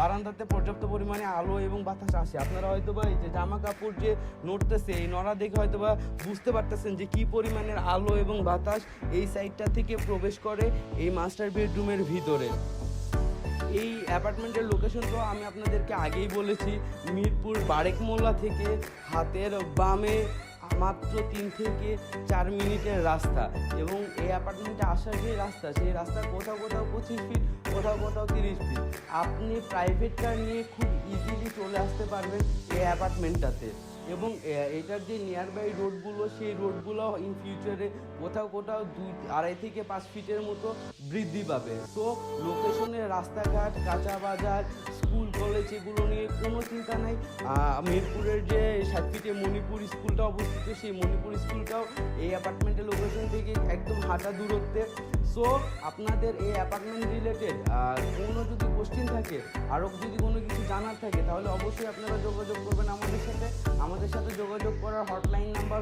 বারান্দাতে পর্যাপ্ত পরিমাণে আলো এবং বাতাস আসে আপনারা হয়তো বা এই যে জামা কাপড় যে নড়তেছে, এই নড়া দেখে হয়তো বা বুঝতে পারতেছেন যে কি পরিমাণের আলো এবং বাতাস এই সাইডটা থেকে প্রবেশ করে এই মাস্টার বেডরুমের ভিতরে। এই অ্যাপার্টমেন্টের লোকেশন তো আমি আপনাদেরকে আগেই বলেছি, মিরপুর বারেক মোল্লা থেকে হাতের বামে মাত্র তিন থেকে চার মিনিটের রাস্তা। এবং এই অ্যাপার্টমেন্টে আসার যে রাস্তা, সেই রাস্তা কোথাও কোথাও পঁচিশ ফিট কোথাও কোথাও তিরিশ ফিট আপনি প্রাইভেট কার নিয়ে খুব ইজিলি চলে আসতে পারবেন এই অ্যাপার্টমেন্টটাতে এবং এটার যে নিয়ার বাই রোডগুলো সেই রোডগুলো ইন ফিউচারে কোথাও কোথাও দুই, আড়াই থেকে পাঁচ ফিটের মতো বৃদ্ধি পাবে। তো লোকেশনের রাস্তাঘাট কাঁচা বাজার স্কুল কলেজ এগুলো নিয়ে কোনো চিন্তা নাই। মিরপুরের যে সাত ফিটে মণিপুর স্কুলটা অবস্থিত, সেই মণিপুর স্কুলটাও এই অ্যাপার্টমেন্টের লোকেশন থেকে একদম হাঁটা দূরত্বে। সো আপনাদের এই অ্যাপার্টমেন্ট রিলেটেড কোনো যদি কোশ্চেন থাকে আরও যদি কোনো কিছু জানার থাকে, তাহলে অবশ্যই আপনারা যোগাযোগ করবেন।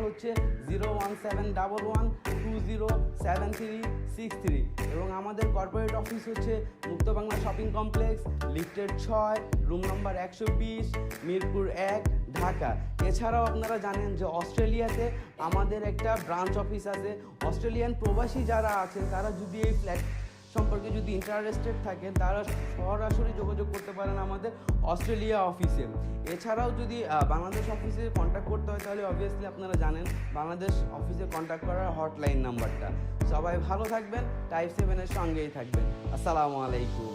হচ্ছে zero one seven double one two zero seven three six three এবং আমাদের কর্পোরেট অফিস হচ্ছে মুক্ত বাংলা শপিং কমপ্লেক্স লিফটেড ছয় রুম নাম্বার একশো বিশ, মিরপুর এক, ঢাকা। এছাড়াও আপনারা জানেন যে অস্ট্রেলিয়াতে আমাদের একটা ব্রাঞ্চ অফিস আছে। অস্ট্রেলিয়ান প্রবাসী যারা আছেন তারা যদি এই ফ্ল্যাট সম্পর্কে যদি ইন্টারেস্টেড থাকে, তারা সরাসরি যোগাযোগ করতে পারেন আমাদের অস্ট্রেলিয়া অফিসে এছাড়াও যদি বাংলাদেশ অফিসে কন্ট্যাক্ট করতে হয়, তাহলে অবভিয়াসলি আপনারা জানেন, বাংলাদেশ অফিসে কন্ট্যাক্ট করার হটলাইন নাম্বারটা সবাই ভালো থাকবেন টাইপ সেভেনের সঙ্গেই থাকবেন। আসসালামু আলাইকুম।